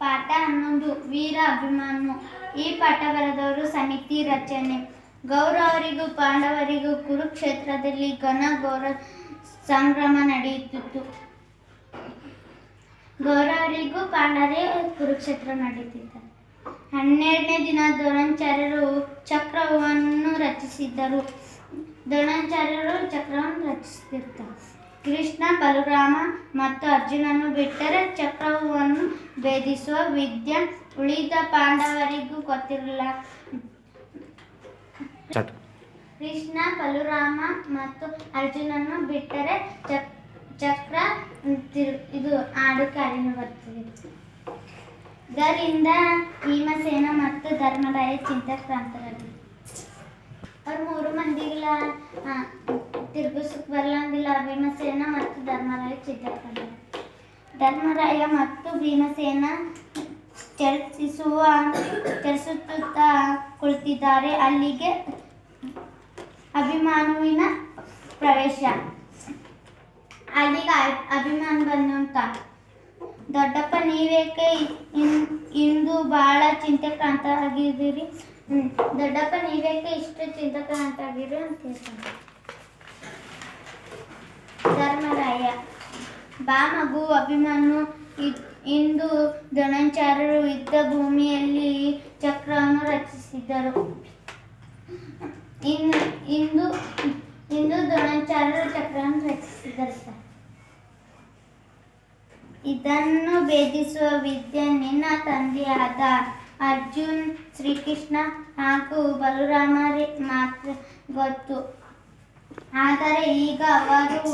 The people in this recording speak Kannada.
ಪಾಠ ಹನ್ನೊಂದು, ವೀರ ಅಭಿಮಾನು ಈ ಪಾಠ ಬರೆದವರು ಸಮಿತಿ ರಚನೆ. ಗೌರವರಿಗೂ ಪಾಂಡವರಿಗೂ ಕುರುಕ್ಷೇತ್ರದಲ್ಲಿ ಘನ ಗೌರ ಸಂಗ್ರಾಮ ನಡೆಯುತ್ತಿತ್ತು. ಗೌರವರಿಗೂ ಪಾಂಡವರೇ ಕುರುಕ್ಷೇತ್ರ ನಡೀತಿದ್ದಾರೆ ಹನ್ನೆರಡನೇ ದಿನ ದ್ರೋಣಾಚಾರ್ಯರು ಚಕ್ರವನ್ನು ರಚಿಸಿದ್ದರು. ದ್ರೋಣಾಚಾರ್ಯರು ಚಕ್ರವನ್ನು ರಚಿಸುತ್ತಿರ್ತಾರೆ ಕೃಷ್ಣ, ಬಲರಾಮ ಮತ್ತು ಅರ್ಜುನನ್ನು ಬಿಟ್ಟರೆ ಚಕ್ರವನ್ನು ಭೇದಿಸುವ ವಿದ್ಯೆ ಉಳಿದ ಪಾಂಡವರಿಗೂ ಗೊತ್ತಿರಲಿಲ್ಲ ಕೃಷ್ಣ ಬಲರಾಮ ಮತ್ತು ಅರ್ಜುನನ್ನು ಬಿಟ್ಟರೆ ಚಕ್ ಚಕ್ರ ಇದು ಆಡು ಕಾಲಿನ ಬರ್ತದೆ ಇದರಿಂದ ಭೀಮಸೇನ ಮತ್ತು ಧರ್ಮರಾಯ ಚಿಂತಾಕ್ರಾಂತರಾಗಿದ್ದರು ಅವ್ರ ಮೂರು ಮಂದಿಗೆಲ್ಲ ತಿರುಗಿಸಕ್ ಬರಲಂಗಿಲ್ಲ. ಭೀಮಸೇನ ಮತ್ತು ಧರ್ಮರಾಯ ಚಿಂತಾಕ್ರಾಂತ ಧರ್ಮರಾಯ ಮತ್ತು ಭೀಮಸೇನ ಚರ್ಚಿಸುವ, ಚರ್ಚಿಸುತ್ತಾ ಕುಳಿತಿದ್ದಾರೆ. ಅಲ್ಲಿಗೆ ಅಭಿಮಾನುವಿನ ಪ್ರವೇಶ. ಅಲ್ಲಿಗೆ ಅಭಿಮಾನ ಬಂದಂತ. ದೊಡ್ಡಪ್ಪ, ನೀವೇಕೆ ಇಂದು ಬಹಳ ಚಿಂತೆಕ್ರಾಂತ ಆಗಿದ್ದೀರಿ ಹ್ಮ್. ದೊಡ್ಡಪ್ಪ, ನೀವೇಕೆ ಇಷ್ಟು ಚಿಂತೆಕ್ರಾಂತ ಆಗಿರಿ ಅಂತ ಹೇಳ್ತಾನೆ ಧರ್ಮರಾಯ ಬಾ ಮಗು, ಅಭಿಮನ್ಯು ಇಂದು ದ್ರೋಣಾಚಾರ್ಯರು ಯುದ್ಧ ಭೂಮಿಯಲ್ಲಿ ಚಕ್ರವನ್ನು ರಚಿಸಿದರು. ಇನ್ನು ಇಂದು ಇಂದು ದ್ರೋಣಾಚಾರ್ಯರು ಚಕ್ರವನ್ನು ರಚಿಸಿದರು ಸರ್. ಇದನ್ನು ಭೇದಿಸುವ ವಿದ್ಯೆ ನಿನ್ನ ತಂದೆಯಾದ ಅರ್ಜುನ್, ಶ್ರೀಕೃಷ್ಣ ಹಾಗೂ ಬಲರಾಮರಿ ಮಾತ್ರ ಗೊತ್ತು. ಆದರೆ ಈಗ ಅವರು